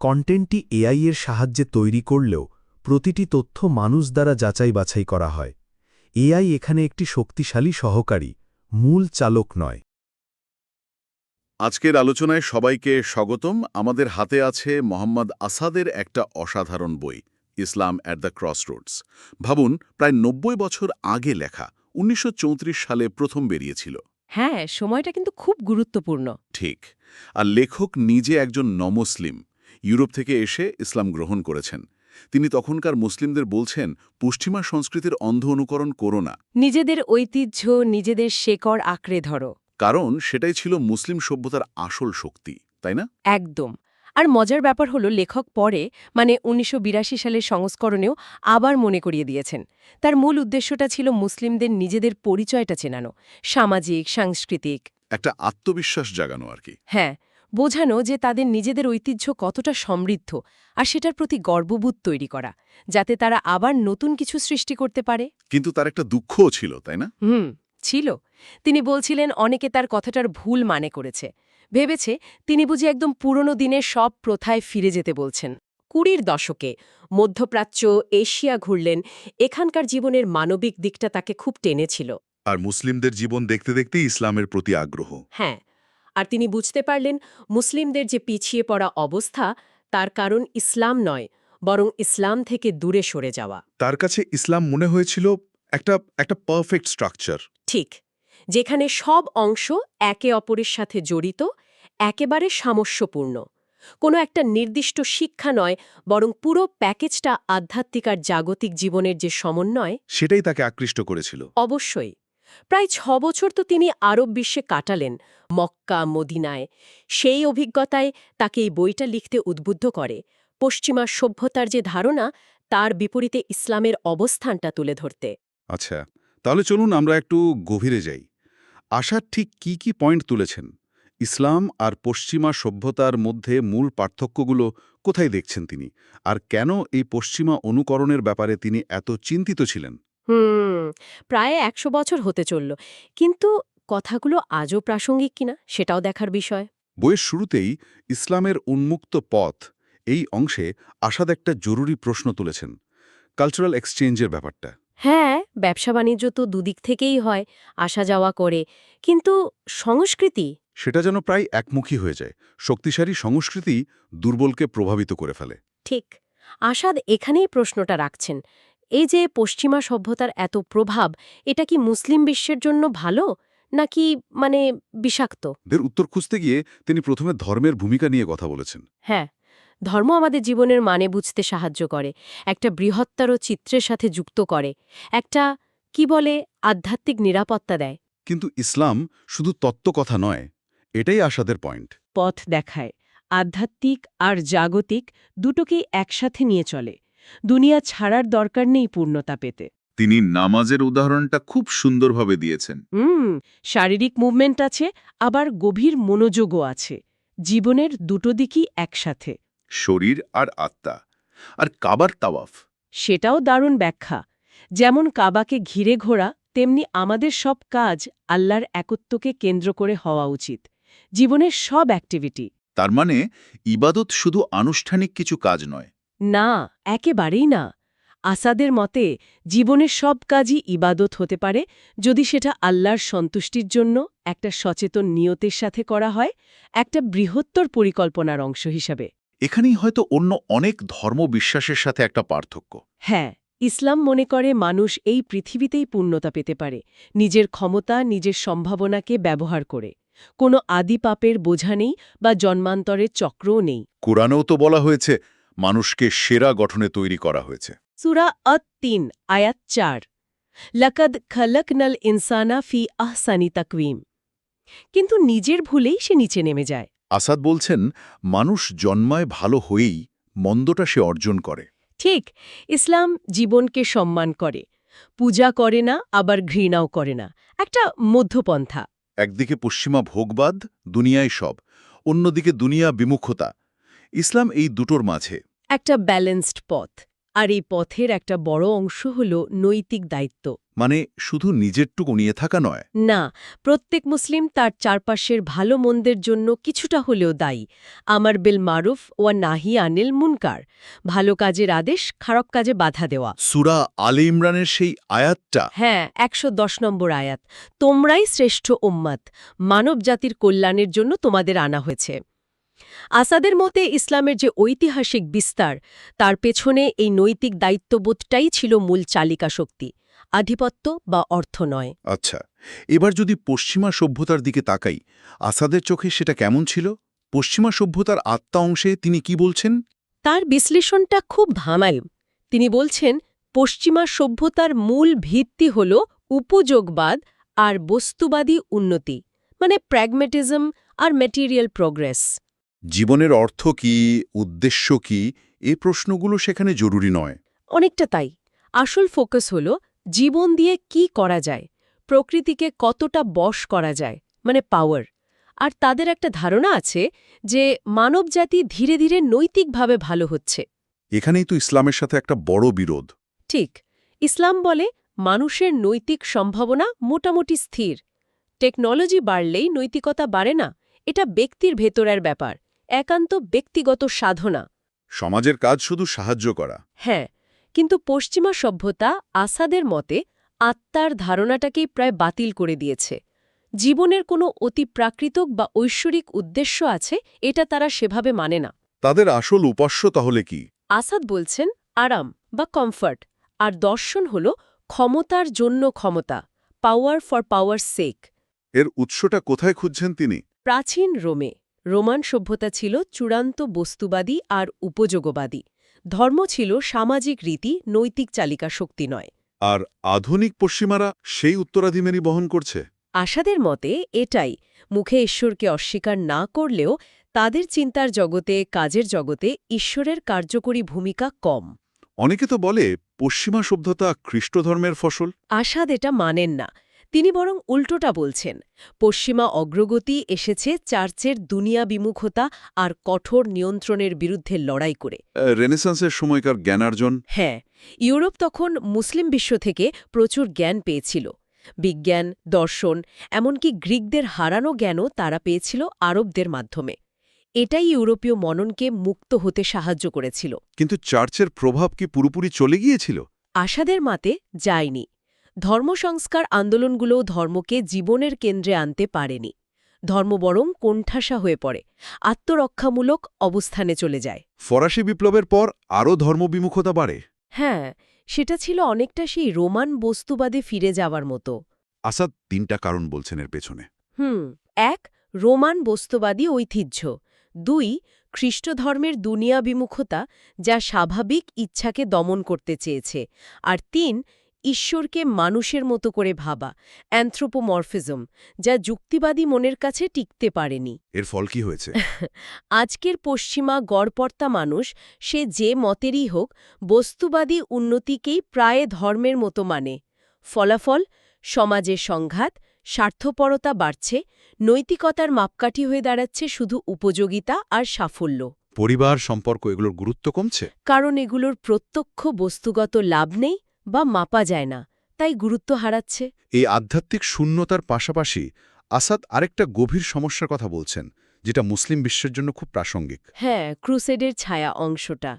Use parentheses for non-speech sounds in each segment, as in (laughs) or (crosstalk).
কন্টেন্টটি AI এর সাহায্যে তৈরি করলেও প্রতিটি তথ্য মানুষ দ্বারা যাচাই বাছাই করা হয়। এআই এখানে একটি শক্তিশালী সহকারী মূল চালক নয়। আজকের আলোচনায় সবাইকে স্বাগতম। আমাদের হাতে আছে মোহাম্মদ আসাদের একটা অসাধারণ বই ইসলাম অ্যাট দ্য ক্রসরোডস ভাবুন প্রায় নব্বই বছর আগে লেখা উনিশশো চৌত্রিশ সালে প্রথম বেরিয়েছিল। হ্যাঁ সময়টা কিন্তু খুব গুরুত্বপূর্ণ। ঠিক। আর লেখক নিজে একজন নমুসলিম। ইউরোপ থেকে এসে ইসলাম গ্রহণ করেছেন। তিনি তখনকার মুসলিমদের বলছেন পশ্চিমা সংস্কৃতির অন্ধ অনুকরণ করো না। নিজেদের ঐতিহ্য নিজেদের শেকড় আঁকড়ে ধরো। কারণ সেটাই ছিল মুসলিম সভ্যতার আসল শক্তি তাই না? একদম। আর মজার ব্যাপার হলো লেখক পরে মানে উনিশশো বিরাশি সালের সংস্করণেও আবার মনে করিয়ে দিয়েছেন। তার মূল উদ্দেশ্যটা ছিল মুসলিমদের নিজেদের পরিচয়টা চেনানো সামাজিক সাংস্কৃতিক। একটা আত্মবিশ্বাস জাগানো আর কি। হ্যাঁ বোঝানো যে তাদের নিজেদের ঐতিহ্য কতটা সমৃদ্ধ আর সেটার প্রতি গর্ববোধ তৈরি করা যাতে তারা আবার নতুন কিছু সৃষ্টি করতে পারে। কিন্তু তার একটা দুঃখও ছিল তাই না? হুম ছিল। তিনি বলছিলেন অনেকে তার কথাটার ভুল মানে করেছে। ভেবেছে তিনি বুঝি একদম পুরনো দিনের সব প্রথায় ফিরে যেতে বলছেন। কুড়ির দশকে মধ্যপ্রাচ্য এশিয়া ঘুরলেন এখানকার জীবনের মানবিক দিকটা তাকে খুব টেনেছিল। আর মুসলিমদের জীবন দেখতে দেখতেই ইসলামের প্রতি আগ্রহ। হ্যাঁ আর তিনি বুঝতে পারলেন মুসলিমদের যে পিছিয়ে পড়া অবস্থা তার কারণ ইসলাম নয় বরং ইসলাম থেকে দূরে সরে যাওয়া। তার কাছে ইসলাম মনে হয়েছিল একটা একটা পারফেক্ট স্ট্রাকচার ঠিক যেখানে সব অংশ একে অপরের সাথে জড়িত একেবারে সামস্যপূর্ণ। কোনো একটা নির্দিষ্ট শিক্ষা নয় বরং পুরো প্যাকেজটা আধ্যাত্মিক আর জাগতিক জীবনের যে সমন্বয় সেটাই তাকে আকৃষ্ট করেছিল। অবশ্যই। প্রায় ছ বছর তো তিনি আরব বিশ্বে কাটালেন, মক্কা, মদিনায়। সেই অভিজ্ঞতায় তাকে এই বইটা লিখতে উদ্বুদ্ধ করে। পশ্চিমা সভ্যতার যে ধারণা, তার বিপরীতে ইসলামের অবস্থানটা তুলে ধরতে। আচ্ছা তাহলে চলুন আমরা একটু গভীরে যাই। আশার ঠিক কি কি পয়েন্ট তুলেছেন? ইসলাম আর পশ্চিমা সভ্যতার মধ্যে মূল পার্থক্যগুলো কোথায় দেখছেন তিনি? আর কেন এই পশ্চিমা অনুকরণের ব্যাপারে তিনি এত চিন্তিত ছিলেন? হুম প্রায় একশো বছর হতে চলল। কিন্তু কথাগুলো আজও প্রাসঙ্গিক কিনা সেটাও দেখার বিষয়। বইয়ের শুরুতেই ইসলামের উন্মুক্ত পথ এই অংশে আসাদ একটা জরুরি প্রশ্ন তুলেছেন কালচারাল এক্সচেঞ্জের ব্যাপারটা। হ্যাঁ ব্যবসা বাণিজ্য তো দুদিক থেকেই হয় আসা যাওয়া করে। কিন্তু সংস্কৃতি? সেটা যেন প্রায় একমুখী হয়ে যায় শক্তিশালী সংস্কৃতি দুর্বলকে প্রভাবিত করে ফেলে। ঠিক আসাদ এখানেই প্রশ্নটা রাখছেন। এই যে পশ্চিমা সভ্যতার এত প্রভাব এটা কি মুসলিম বিশ্বের জন্য ভালো নাকি মানে বিষাক্ত? দের উত্তর খুঁজতে গিয়ে তিনি প্রথমে ধর্মের ভূমিকা নিয়ে কথা বলেছেন। হ্যাঁ ধর্ম আমাদের জীবনের মানে বুঝতে সাহায্য করে একটা বৃহত্তর চিত্রের সাথে যুক্ত করে একটা কি বলে আধ্যাত্মিক নিরাপত্তা দেয়। কিন্তু ইসলাম শুধু তত্ত্ব কথা নয় এটাই আসাদের পয়েন্ট। পথ দেখায় আধ্যাত্মিক আর জাগতিক দুটোকেই একসাথে নিয়ে চলে। দুনিয়া ছাড়ার দরকার নেই পূর্ণতা পেতে। তিনি নামাজের উদাহরণটা খুব সুন্দরভাবে দিয়েছেন। হুম শারীরিক মুভমেন্ট আছে আবার গভীর মনোযোগও আছে। জীবনের দুটো দিকই একসাথে। শরীর আর আত্মা। আর কাবার তাওয়াফ। সেটাও দারুণ ব্যাখ্যা। যেমন কাবাকে ঘিরে ঘোরা তেমনি আমাদের সব কাজ আল্লাহর একত্বকে কেন্দ্র করে হওয়া উচিত। জীবনের সব অ্যাক্টিভিটি। তার মানে ইবাদত শুধু আনুষ্ঠানিক কিছু কাজ নয়। না একেবারেই না। আসাদের মতে জীবনের সব কাজই ইবাদত হতে পারে যদি সেটা আল্লাহর সন্তুষ্টির জন্য একটা সচেতন নিয়তের সাথে করা হয় একটা বৃহত্তর পরিকল্পনার অংশ হিসাবে। এখানেই হয়তো অন্য অনেক ধর্ম বিশ্বাসের সাথে একটা পার্থক্য। হ্যাঁ ইসলাম মনে করে মানুষ এই পৃথিবীতেই পূর্ণতা পেতে পারে নিজের ক্ষমতা নিজের সম্ভাবনাকে ব্যবহার করে। কোনো আদি পাপের বোঝা নেই বা জন্মান্তরের চক্রও নেই। কোরআনেও তো বলা হয়েছে মানুষকে সেরা গঠনে তৈরি করা হয়েছে। সুরা অত তিন আয়াত চার। লকদ খলক নল ইনসানা ফি আহসানি তকবিম কিন্তু নিজের ভুলেই সে নিচে নেমে যায়। আসাদ বলছেন মানুষ জন্মায় ভালো হয়েই মন্দটা সে অর্জন করে। ঠিক ইসলাম জীবনকে সম্মান করে। পূজা করে না আবার ঘৃণাও করে না। একটা মধ্যপন্থা। একদিকে পশ্চিমা ভোগবাদ দুনিয়ায় সব। অন্যদিকে দুনিয়া বিমুখতা। ইসলাম এই দুটোর মাঝে। একটা ব্যালেন্সড পথ আর এই পথের একটা বড় অংশ হল নৈতিক দায়িত্ব। মানে শুধু নিজেরটুকু নিয়ে থাকা নয়? না প্রত্যেক মুসলিম তার চারপাশের ভালো মন্দের জন্য কিছুটা হলেও দায়ী। আমার বিল মারুফ ওয়া নাহি আনিল মুনকার ভালো কাজের আদেশ খারাপ কাজে বাধা দেওয়া। সুরা আলে ইমরানের সেই আয়াতটা? হ্যাঁ একশো দশ নম্বর আয়াত। তোমরাই শ্রেষ্ঠ উম্মাত মানব জাতির কল্যাণের জন্য তোমাদের আনা হয়েছে। আসাদের মতে ইসলামের যে ঐতিহাসিক বিস্তার তার পেছনে এই নৈতিক দায়িত্ববোধটাই ছিল মূল চালিকা শক্তি আধিপত্য বা অর্থ নয়। আচ্ছা এবার যদি পশ্চিমা সভ্যতার দিকে তাকাই আসাদের চোখে সেটা কেমন ছিল? পশ্চিমা সভ্যতার আত্মা অংশে তিনি কি বলছেন? তার বিশ্লেষণটা খুব ভামাইল তিনি বলছেন পশ্চিমা সভ্যতার মূল ভিত্তি হল উপযোগবাদ আর বস্তুবাদী উন্নতি মানে প্র্যাগমেটিজম আর ম্যাটেরিয়াল প্রোগ্রেস জীবনের অর্থ কি উদ্দেশ্য কি এ প্রশ্নগুলো সেখানে জরুরি নয়। অনেকটা তাই। আসল ফোকাস হল জীবন দিয়ে কি করা যায় প্রকৃতিকে কতটা বশ করা যায় মানে পাওয়ার। আর তাদের একটা ধারণা আছে যে মানবজাতি ধীরে ধীরে নৈতিকভাবে ভালো হচ্ছে। এখানেই তো ইসলামের সাথে একটা বড় বিরোধ। ঠিক ইসলাম বলে মানুষের নৈতিক সম্ভাবনা মোটামুটি স্থির। টেকনোলজি বাড়লেই নৈতিকতা বাড়ে না এটা ব্যক্তির ভেতরের ব্যাপার। একান্ত ব্যক্তিগত সাধনা। সমাজের কাজ শুধু সাহায্য করা। হ্যাঁ কিন্তু পশ্চিমা সভ্যতা আসাদের মতে আত্মার ধারণাটাকেই প্রায় বাতিল করে দিয়েছে। জীবনের কোনো অতি প্রাকৃতক বা ঐশ্বরিক উদ্দেশ্য আছে এটা তারা সেভাবে মানে না। তাদের আসল উপাস্য তাহলে কি? আসাদ বলছেন আরাম বা কমফর্ট আর দর্শন হল ক্ষমতার জন্য ক্ষমতা পাওয়ার ফর পাওয়ার সেক এর উৎসটা কোথায় খুঁজছেন তিনি? প্রাচীন রোমে। রোমান সভ্যতা ছিল চূড়ান্ত বস্তুবাদী আর উপযোগবাদী। ধর্ম ছিল সামাজিক রীতি নৈতিক চালিকা শক্তি নয়। আর আধুনিক পশ্চিমারা সেই উত্তরাধিকারী বহন করছে। আশাদের মতে এটাই মুখে ঈশ্বরকে অস্বীকার না করলেও তাদের চিন্তার জগতে কাজের জগতে ঈশ্বরের কার্যকরী ভূমিকা কম। অনেকে তো বলে পশ্চিমা সভ্যতা খ্রিস্ট ধর্মের ফসল। আশাদ এটা মানেন না। তিনি বরং উল্টোটা বলছেন পশ্চিমা অগ্রগতি এসেছে চার্চের দুনিয়া বিমুখতা আর কঠোর নিয়ন্ত্রণের বিরুদ্ধে লড়াই করে। রেনেসান্সের সময়কার জ্ঞানার্জন? হ্যাঁ ইউরোপ তখন মুসলিম বিশ্ব থেকে প্রচুর জ্ঞান পেয়েছিল। বিজ্ঞান দর্শন এমনকি গ্রিকদের হারানো জ্ঞানও তারা পেয়েছিল আরবদের মাধ্যমে। এটাই ইউরোপীয় মননকে মুক্ত হতে সাহায্য করেছিল। কিন্তু চার্চের প্রভাব কি পুরোপুরি চলে গিয়েছিল? আশাদের মাতে যায়নি। ধর্মসংস্কার আন্দোলনগুলোও ধর্মকে জীবনের কেন্দ্রে আনতে পারেনি। ধর্ম বরং কোণঠাসা হয়ে পড়ে আত্মরক্ষামূলক অবস্থানে চলে যায়। ফরাসি বিপ্লবের পর আরও ধর্মবিমুখতা বাড়ে। হ্যাঁ সেটা ছিল অনেকটা সেই রোমান বস্তুবাদে ফিরে যাওয়ার মতো। আসাদ তিনটা কারণ বলছেন এর পেছনে। হুম এক রোমান বস্তুবাদী ঐতিহ্য। দুই খ্রিস্টধর্মের দুনিয়া বিমুখতা যা স্বাভাবিক ইচ্ছাকে দমন করতে চেয়েছে। আর তিন ঈশ্বরকে মানুষের মতো করে ভাবা অ্যান্থ্রোপোমরফিজম যা যুক্তিবাদী মনের কাছে টিকতে পারেনি। এর ফল কি হয়েছে? (laughs) আজকের পশ্চিমা গড়পর্তা মানুষ সে যে মতেরই হোক বস্তুবাদী উন্নতিকেই প্রায় ধর্মের মতো মানে। ফলাফল সমাজে সংঘাত স্বার্থপরতা বাড়ছে নৈতিকতার মাপকাঠি হয়ে দাঁড়াচ্ছে শুধু উপযোগিতা আর সাফল্য। পরিবার সম্পর্ক এগুলোর গুরুত্ব কমছে? কারণ এগুলোর প্রত্যক্ষ বস্তুগত লাভ নেই বা মাপা যায় না তাই গুরুত্ব হারাচ্ছে। এই আধ্যাত্মিক শূন্যতার পাশাপাশি আসাদ আরেকটা গভীর সমস্যার কথা বলছেন যেটা মুসলিম বিশ্বের জন্য খুব প্রাসঙ্গিক। হ্যাঁ ক্রুসেডের ছায়া অংশটা।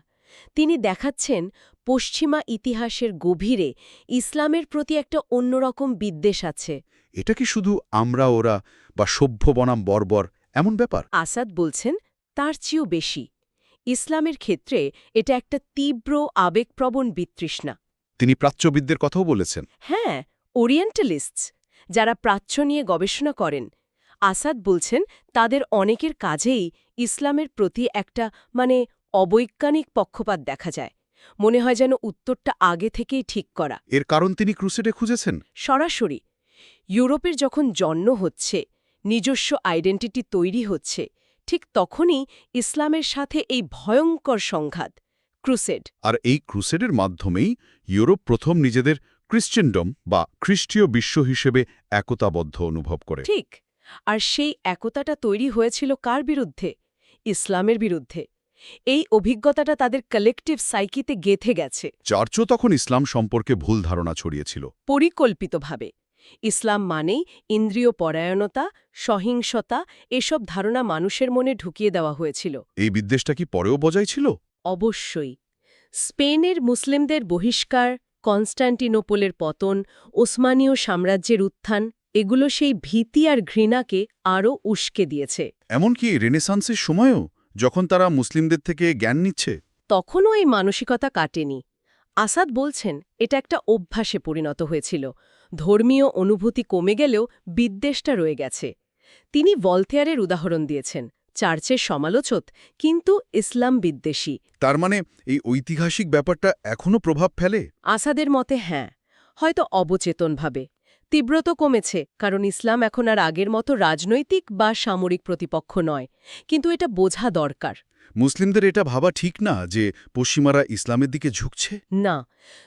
তিনি দেখাচ্ছেন পশ্চিমা ইতিহাসের গভীরে ইসলামের প্রতি একটা অন্যরকম বিদ্বেষ আছে। এটা কি শুধু আমরা ওরা বা সভ্য বনাম বর্বর এমন ব্যাপার? আসাদ বলছেন তার চেয়েও বেশি। ইসলামের ক্ষেত্রে এটা একটা তীব্র আবেগপ্রবণ বিতৃষ্ণা। তিনি প্রাচ্যবিদদের কথাও বলেছেন। হ্যাঁ ওরিয়েন্টালিস্টস যারা প্রাচ্য নিয়ে গবেষণা করেন। আসাদ বলছেন তাদের অনেকের কাজেই ইসলামের প্রতি একটা মানে অবৈজ্ঞানিক পক্ষপাত দেখা যায়। মনে হয় যেন উত্তরটা আগে থেকেই ঠিক করা। এর কারণ তিনি ক্রুসেডে খুঁজেছেন? সরাসরি ইউরোপের যখন জন্ম হচ্ছে নিজস্ব আইডেন্টিটি তৈরি হচ্ছে ঠিক তখনই ইসলামের সাথে এই ভয়ঙ্কর সংঘাত ক্রুসেড। আর এই ক্রুসেডের মাধ্যমেই ইউরোপ প্রথম নিজেদের ক্রিশ্চিয়ানডম বা খ্রিস্টীয় বিশ্ব হিসেবে একতাবদ্ধ অনুভব করে। ঠিক। আর সেই একতাটা তৈরি হয়েছিল কার বিরুদ্ধে? ইসলামের বিরুদ্ধে। এই অভিজ্ঞতাটা তাদের কালেকটিভ সাইকিতে গেথে গেছে। চার্চও তখন ইসলাম সম্পর্কে ভুল ধারণা ছড়িয়েছিল। পরিকল্পিতভাবে। ইসলাম মানেই ইন্দ্রিয় পরায়ণতা সহিংসতা এসব ধারণা মানুষের মনে ঢুকিয়ে দেওয়া হয়েছিল। এই বিদ্বেষটা কি পরেও বজায় ছিল? অবশ্যই। স্পেনের মুসলিমদের বহিষ্কার কনস্ট্যান্টিনোপোলের পতন ওসমানীয় সাম্রাজ্যের উত্থান এগুলো সেই ভীতি আর ঘৃণাকে আরও উস্কে দিয়েছে। এমনকি রেনেসান্সের সময়ও যখন তারা মুসলিমদের থেকে জ্ঞান নিচ্ছে। তখনও এই মানসিকতা কাটেনি। আসাদ বলছেন এটা একটা অভ্যাসে পরিণত হয়েছিল। ধর্মীয় অনুভূতি কমে গেলেও বিদ্বেষটা রয়ে গেছে। তিনি ভলতেয়ারের উদাহরণ দিয়েছেন। চার্চের সমালোচক কিন্তু ইসলাম বিদ্বেষী। তার মানে এই ঐতিহাসিক ব্যাপারটা এখনও প্রভাব ফেলে? আসাদের মতে হ্যাঁ হয়তো অবচেতনভাবে। তীব্রত কমেছে কারণ ইসলাম এখন আর আগের মতো রাজনৈতিক বা সামরিক প্রতিপক্ষ নয় কিন্তু এটা বোঝা দরকার। মুসলিমদের এটা ভাবা ঠিক না যে পশ্চিমারা ইসলামের দিকে ঝুঁকছে? না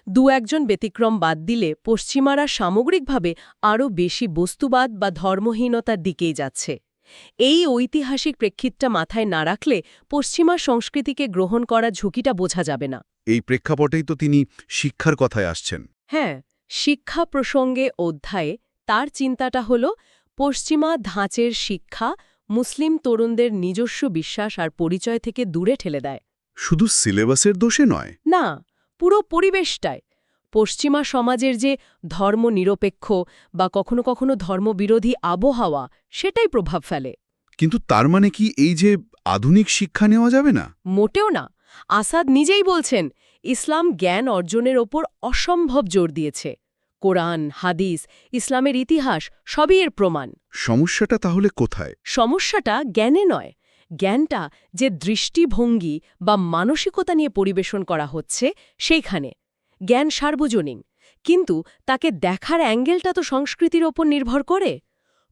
দু একজন ব্যতিক্রম বাদ দিলে পশ্চিমারা সামগ্রিকভাবে আরও বেশি বস্তুবাদ বা ধর্মহীনতার দিকেই যাচ্ছে। এই ঐতিহাসিক প্রেক্ষিতটা মাথায় না রাখলে পশ্চিমা সংস্কৃতিকে গ্রহণ করা ঝুঁকিটা বোঝা যাবে না। এই প্রেক্ষাপটেই তো তিনি শিক্ষার কথায় আসছেন। হ্যাঁ শিক্ষা প্রসঙ্গে অধ্যায়ে তার চিন্তাটা হল পশ্চিমা ধাঁচের শিক্ষা মুসলিম তরুণদের নিজস্ব বিশ্বাস আর পরিচয় থেকে দূরে ঠেলে দেয়। শুধু সিলেবাসের দোষে নয়। না পুরো পরিবেশটায়। পশ্চিমা সমাজের যে ধর্মনিরপেক্ষ বা কখনো কখনো ধর্মবিরোধী আবহাওয়া সেটাই প্রভাব ফেলে। কিন্তু তার মানে কি এই যে আধুনিক শিক্ষা নেওয়া যাবে না? মোটেও না। আসাদ নিজেই বলছেন ইসলাম জ্ঞান অর্জনের ওপর অসম্ভব জোর দিয়েছে। কোরআন হাদিস ইসলামের ইতিহাস সবই এর প্রমাণ। সমস্যাটা তাহলে কোথায়? সমস্যাটা জ্ঞানে নয়। জ্ঞানটা যে দৃষ্টিভঙ্গি বা মানসিকতা নিয়ে পরিবেশন করা হচ্ছে সেইখানে। জ্ঞান সার্বজনীন। কিন্তু তাকে দেখার অ্যাঙ্গেলটা তো সংস্কৃতির ওপর নির্ভর করে।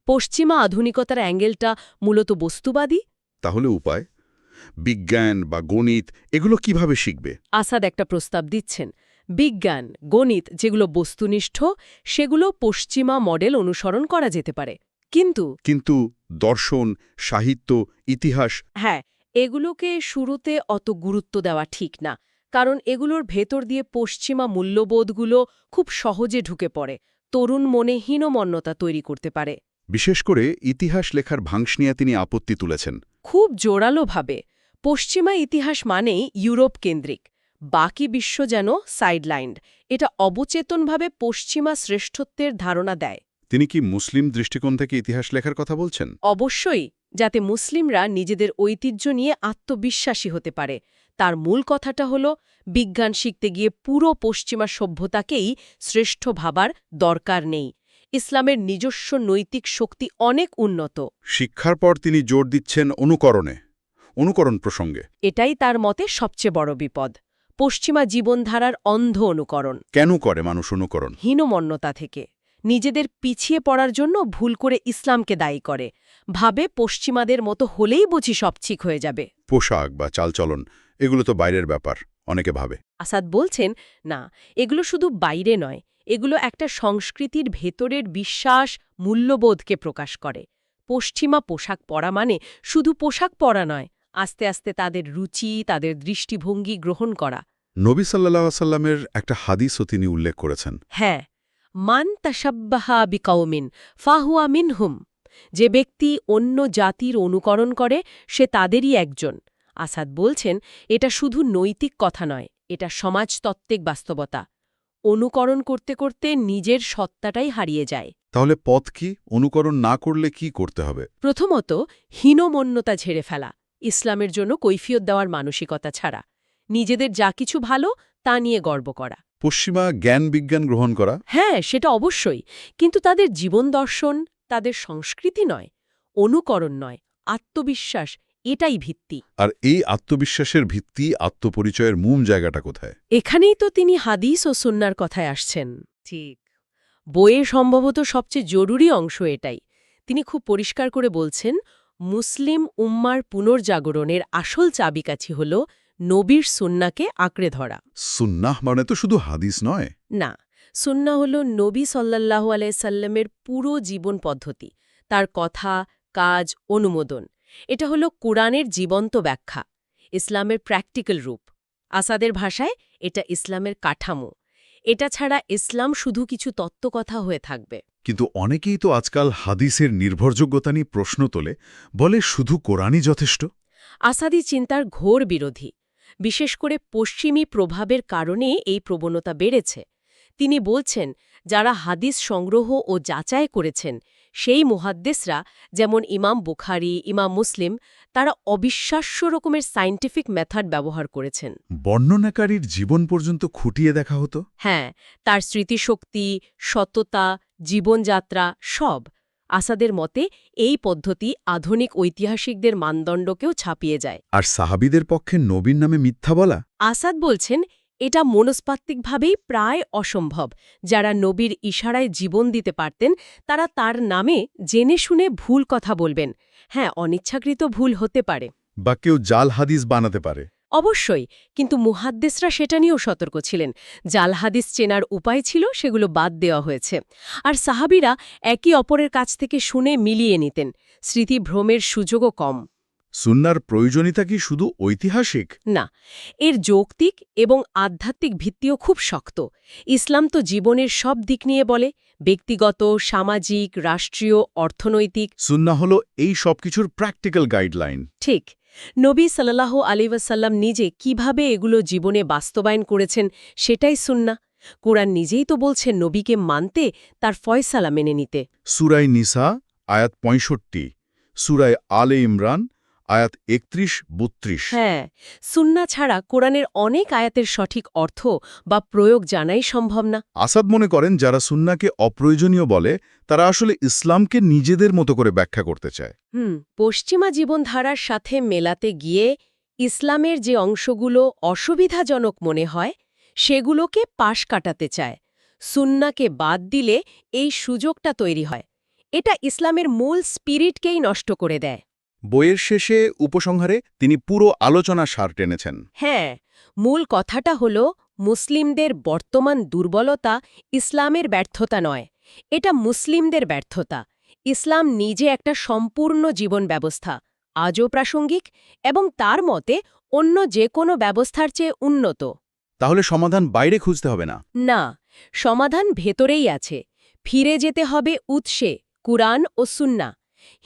পশ্চিমা আধুনিকতার অ্যাঙ্গেলটা মূলত বস্তুবাদী। তাহলে উপায়? বিজ্ঞান বা গণিত এগুলো কীভাবে শিখবে? আসাদ একটা প্রস্তাব দিচ্ছেন। বিজ্ঞান গণিত যেগুলো বস্তুনিষ্ঠ সেগুলো পশ্চিমা মডেল অনুসরণ করা যেতে পারে। কিন্তু কিন্তু দর্শন সাহিত্য ইতিহাস হ্যাঁ এগুলোকে শুরুতে অত গুরুত্ব দেওয়া ঠিক না। কারণ এগুলোর ভেতর দিয়ে পশ্চিমা মূল্যবোধগুলো খুব সহজে ঢুকে পড়ে তরুণ মনে হীনমন্যতা তৈরি করতে পারে। বিশেষ করে ইতিহাস লেখার ভাংশ নিয়ে তিনি আপত্তি তুলেছেন। খুব জোরালোভাবে পশ্চিমা ইতিহাস মানেই ইউরোপ কেন্দ্রিক বাকি বিশ্ব যেন সাইডলাইন্ড এটা অবচেতনভাবে পশ্চিমা শ্রেষ্ঠত্বের ধারণা দেয়। তিনি কি মুসলিম দৃষ্টিকোণ থেকে ইতিহাস লেখার কথা বলছেন? অবশ্যই যাতে মুসলিমরা নিজেদের ঐতিহ্য নিয়ে আত্মবিশ্বাসী হতে পারে তার মূল কথাটা হল বিজ্ঞান শিখতে গিয়ে পুরো পশ্চিমা সভ্যতাকেই শ্রেষ্ঠ ভাবার দরকার নেই। ইসলামের নিজস্ব নৈতিক শক্তি অনেক উন্নত। শিক্ষার পর তিনি জোর দিচ্ছেন অনুকরণে অনুকরণ প্রসঙ্গে। এটাই তার মতে সবচেয়ে বড় বিপদ। পশ্চিমা জীবনধারার অন্ধ অনুকরণ। কেন করে মানুষ অনুকরণ? হীনমন্যতা থেকে। নিজেদের পিছিয়ে পড়ার জন্য ভুল করে ইসলামকে দায়ী করে। ভাবে পশ্চিমাদের মতো হলেই বুঝি সব ঠিক হয়ে যাবে। পোশাক বা চালচলন এগুলো তো বাইরের ব্যাপার অনেকে ভাবে। আসাদ বলছেন না এগুলো শুধু বাইরে নয় এগুলো একটা সংস্কৃতির ভেতরের বিশ্বাস মূল্যবোধকে প্রকাশ করে। পশ্চিমা পোশাক পরা মানে শুধু পোশাক পরা নয় আস্তে আস্তে তাদের রুচি তাদের দৃষ্টিভঙ্গি গ্রহণ করা। নবী সাল্লাহ সাল্লামের একটা হাদিসও তিনি উল্লেখ করেছেন। হ্যাঁ মান তাসাব্বাহা বিকাউমিন ফাহুয়া মিনহুম যে ব্যক্তি অন্য জাতির অনুকরণ করে সে তাদেরই একজন। আসাদ বলছেন এটা শুধু নৈতিক কথা নয় এটা সমাজতত্ত্বিক বাস্তবতা। অনুকরণ করতে করতে নিজের সত্তাটাই হারিয়ে যায়। তাহলে পথ কি? অনুকরণ না করলে কি করতে হবে? প্রথমত হীনমন্যতা ঝেড়ে ফেলা ইসলামের জন্য কৈফিয়ত দেওয়ার মানসিকতা ছাড়া। নিজেদের যা কিছু ভালো তা নিয়ে গর্ব করা। পশ্চিমা জ্ঞান বিজ্ঞান গ্রহণ করা? হ্যাঁ সেটা অবশ্যই কিন্তু তাদের জীবন দর্শন তাদের সংস্কৃতি নয় অনুকরণ নয় আত্মবিশ্বাস এটাই ভিত্তি। আর এই আত্মবিশ্বাসের ভিত্তি আত্মপরিচয়ের মূল জায়গাটা কোথায়? এখানেই তো তিনি হাদিস ও সুন্নার কথায় আসছেন। ঠিক। বইয়ে সম্ভবত সবচেয়ে জরুরি অংশ এটাই। তিনি খুব পরিষ্কার করে বলছেন মুসলিম উম্মার পুনর্জাগরণের আসল চাবিকাছি হল নবীর সুন্নাকে আঁকড়ে ধরা। সুন্নাহ মানে তো শুধু হাদিস নয়। না সুন্না হল নবী সাল্লাল্লাহু আলাইসাল্লামের পুরো জীবন পদ্ধতি তার কথা কাজ অনুমোদন। এটা হল কোরআনের জীবন্ত ব্যাখ্যা ইসলামের প্র্যাকটিক্যাল রূপ। আসাদের ভাষায় এটা ইসলামের কাঠামো। এটা ছাড়া ইসলাম শুধু কিছু তত্ত্বকথা হয়ে থাকবে। কিন্তু অনেকেই তো আজকাল হাদিসের নির্ভরযোগ্যতা নিয়ে প্রশ্ন তোলে বলে শুধু কোরআনই যথেষ্ট? আসাদি চিন্তার ঘোর বিরোধী। বিশেষ করে পশ্চিমী প্রভাবের কারণে এই প্রবণতা বেড়েছে। তিনি বলছেন যারা হাদিস সংগ্রহ ও যাচাই করেছেন সেই মুহাদ্দেসরা যেমন ইমাম বুখারি ইমাম মুসলিম তারা অবিশ্বাস্য রকমের সায়েন্টিফিক মেথড ব্যবহার করেছেন। বর্ণনাকারীর জীবন পর্যন্ত খুঁটিয়ে দেখা হতো? হ্যাঁ তার স্মৃতিশক্তি সততা জীবনযাত্রা সব আসাদের মতে এই পদ্ধতি আধুনিক ঐতিহাসিকদের মানদণ্ডকেও ছাপিয়ে যায়। আর সাহাবিদের পক্ষে নবীন নামে মিথ্যা বলা? আসাদ বলছেন এটা মনস্তাত্ত্বিকভাবেই প্রায় অসম্ভব। যারা নবীর ইশারায় জীবন দিতে পারতেন তারা তার নামে জেনে শুনে ভুল কথা বলবেন। হ্যাঁ অনিচ্ছাকৃত ভুল হতে পারে। বা কেউ জাল হাদিস বানাতে পারে। অবশ্যই কিন্তু মুহাদ্দেসরা সেটা নিয়েও সতর্ক ছিলেন। জাল হাদিস চেনার উপায় ছিল সেগুলো বাদ দেওয়া হয়েছে। আর সাহাবিরা একে অপরের কাছ থেকে শুনে মিলিয়ে নিতেন। স্মৃতিভ্রমের সুযোগও কম। সুন্নার প্রয়োজনীয়তা কি শুধু ঐতিহাসিক? না এর যৌক্তিক এবং আধ্যাত্মিক ভিত্তিও খুব শক্ত। ইসলাম তো জীবনের সব দিক নিয়ে বলে ব্যক্তিগত সামাজিক রাষ্ট্রীয় অর্থনৈতিক। সুন্না হল এই সবকিছুর প্র্যাকটিক্যাল গাইডলাইন ঠিক নবী সাল্লাহ আলিবাসাল্লাম নিজে কীভাবে এগুলো জীবনে বাস্তবায়ন করেছেন সেটাই সুন্না। কোরআন নিজেই তো বলছেন নবীকে মানতে তার ফয়সালা মেনে নিতে। সুরাই নিসা আয়াত পঁয়ষট্টি সুরায় আলে ইমরান আয়াত একত্রিশ বত্রিশ। হ্যাঁ সুন্না ছাড়া কোরআনের অনেক আয়াতের সঠিক অর্থ বা প্রয়োগ জানাই সম্ভব না। আসাদ মনে করেন যারা সুন্নাকে অপ্রয়োজনীয় বলে তারা আসলে ইসলামকে নিজেদের মতো করে ব্যাখ্যা করতে চায়। হুম পশ্চিমা জীবনধারার সাথে মেলাতে গিয়ে ইসলামের যে অংশগুলো অসুবিধাজনক মনে হয় সেগুলোকে পাশ কাটাতে চায়। সুন্নাকে বাদ দিলে এই সুযোগটা তৈরি হয়। এটা ইসলামের মূল স্পিরিটকেই নষ্ট করে দেয়। বইয়ের শেষে উপসংহারে তিনি পুরো আলোচনা সার টেনেছেন। হ্যাঁ মূল কথাটা হল মুসলিমদের বর্তমান দুর্বলতা ইসলামের ব্যর্থতা নয় এটা মুসলিমদের ব্যর্থতা। ইসলাম নিজে একটা সম্পূর্ণ জীবন ব্যবস্থা আজও প্রাসঙ্গিক এবং তার মতে অন্য যে কোনো ব্যবস্থার চেয়ে উন্নত। তাহলে সমাধান বাইরে খুঁজতে হবে না? না সমাধান ভেতরেই আছে ফিরে যেতে হবে উৎসে কুরআন ও সুন্না।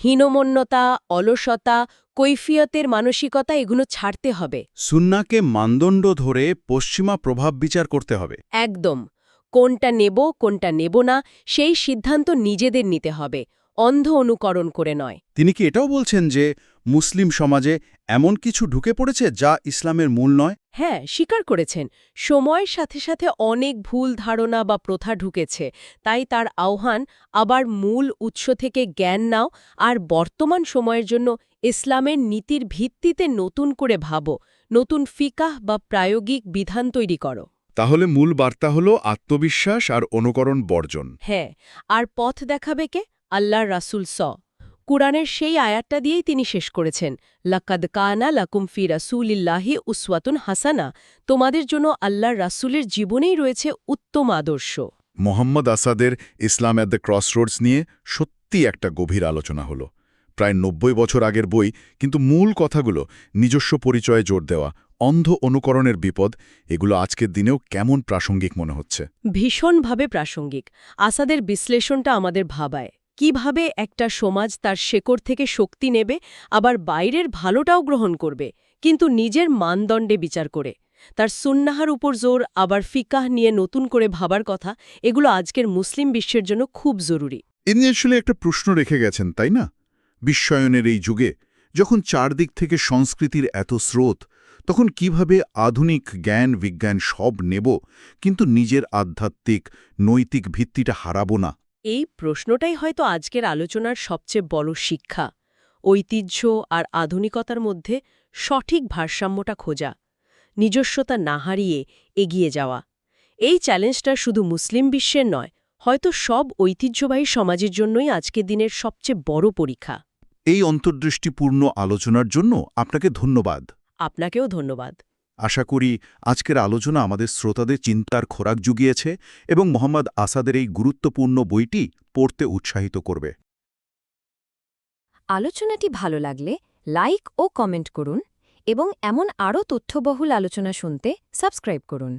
হীনমন্যতা অলসতা কৈফিয়তের মানসিকতা এগুলো ছাড়তে হবে। সুন্নাকে মানদণ্ড ধরে পশ্চিমা প্রভাব বিচার করতে হবে। একদম। কোনটা নেব কোনটা নেব না সেই সিদ্ধান্ত নিজেদের নিতে হবে। অন্ধ অনুকরণ করে নয়। তিনি কি এটাও বলছেন যে মুসলিম সমাজে এমন কিছু ঢুকে পড়েছে যা ইসলামের মূল নয়? হ্যাঁ স্বীকার করেছেন। সময়ের সাথে সাথে অনেক ভুল ধারণা বা প্রথা ঢুকেছে। তাই তার আহ্বান আবার মূল উৎস থেকে জ্ঞান নাও আর বর্তমান সময়ের জন্য ইসলামের নীতির ভিত্তিতে নতুন করে ভাবো। নতুন ফিকাহ বা প্রায়োগিক বিধান তৈরি করো। তাহলে মূল বার্তা হল আত্মবিশ্বাস আর অনুকরণ বর্জন। হ্যাঁ আর পথ দেখাবে কে? আল্লাহর রাসুল স। কুরআনের সেই আয়াতটা দিয়েই তিনি শেষ করেছেন। লাকাদ কানা লাকুম ফি রাসূলিল্লাহি উসওয়াতুন হাসানা। তোমাদের জন্য আল্লাহর রাসূলের জীবনেই রয়েছে উত্তম আদর্শ। মোহাম্মদ আসাদের ইসলাম অ্যাট দ্য ক্রসরোডস নিয়ে সত্যি একটা গভীর আলোচনা হলো। প্রায় নব্বই বছর আগের বই কিন্তু মূল কথাগুলো নিজস্ব পরিচয়ে জোর দেওয়া অন্ধ অনুকরণের বিপদ এগুলো আজকের দিনেও কেমন প্রাসঙ্গিক মনে হচ্ছে? ভীষণভাবে প্রাসঙ্গিক। আসাদের বিশ্লেষণটা আমাদের ভাবায়। কীভাবে একটা সমাজ তার শেকড় থেকে শক্তি নেবে, আবার বাইরের ভালোটাও গ্রহণ করবে, কিন্তু নিজের মানদণ্ডে বিচার করে। তার সুন্নাহার উপর জোর, আবার ফিকাহ নিয়ে নতুন করে ভাবার কথা, এগুলো আজকের মুসলিম বিশ্বের জন্য খুব জরুরি। ইনি আসলে একটা প্রশ্ন রেখে গেছেন, তাই না? বিশ্বায়নের এই যুগে, যখন চারদিক থেকে সংস্কৃতির এত স্রোত, তখন কীভাবে আধুনিক জ্ঞান, বিজ্ঞান সব নেব, কিন্তু নিজের আধ্যাত্মিক, নৈতিক ভিত্তিটা হারাবো না? এই প্রশ্নটাই হয়তো আজকের আলোচনার সবচেয়ে বড় শিক্ষা। ঐতিহ্য আর আধুনিকতার মধ্যে সঠিক ভারসাম্যটা খোঁজা নিজস্বতা না হারিয়ে এগিয়ে যাওয়া। এই চ্যালেঞ্জটা শুধু মুসলিম বিশ্বের নয় হয়তো সব ঐতিহ্যবাহী সমাজের জন্যই আজকের দিনের সবচেয়ে বড় পরীক্ষা। এই অন্তর্দৃষ্টিপূর্ণ আলোচনার জন্য আপনাকে ধন্যবাদ। আপনাকেও ধন্যবাদ। আশা করি আজকের আলোচনা আমাদের শ্রোতাদের চিন্তার খোরাক জুগিয়েছে এবং মোহাম্মদ আসাদের এই গুরুত্বপূর্ণ বইটি পড়তে উৎসাহিত করবে। আলোচনাটি ভালো লাগলে লাইক ও কমেন্ট করুন এবং এমন আরও তথ্যবহুল আলোচনা শুনতে সাবস্ক্রাইব করুন।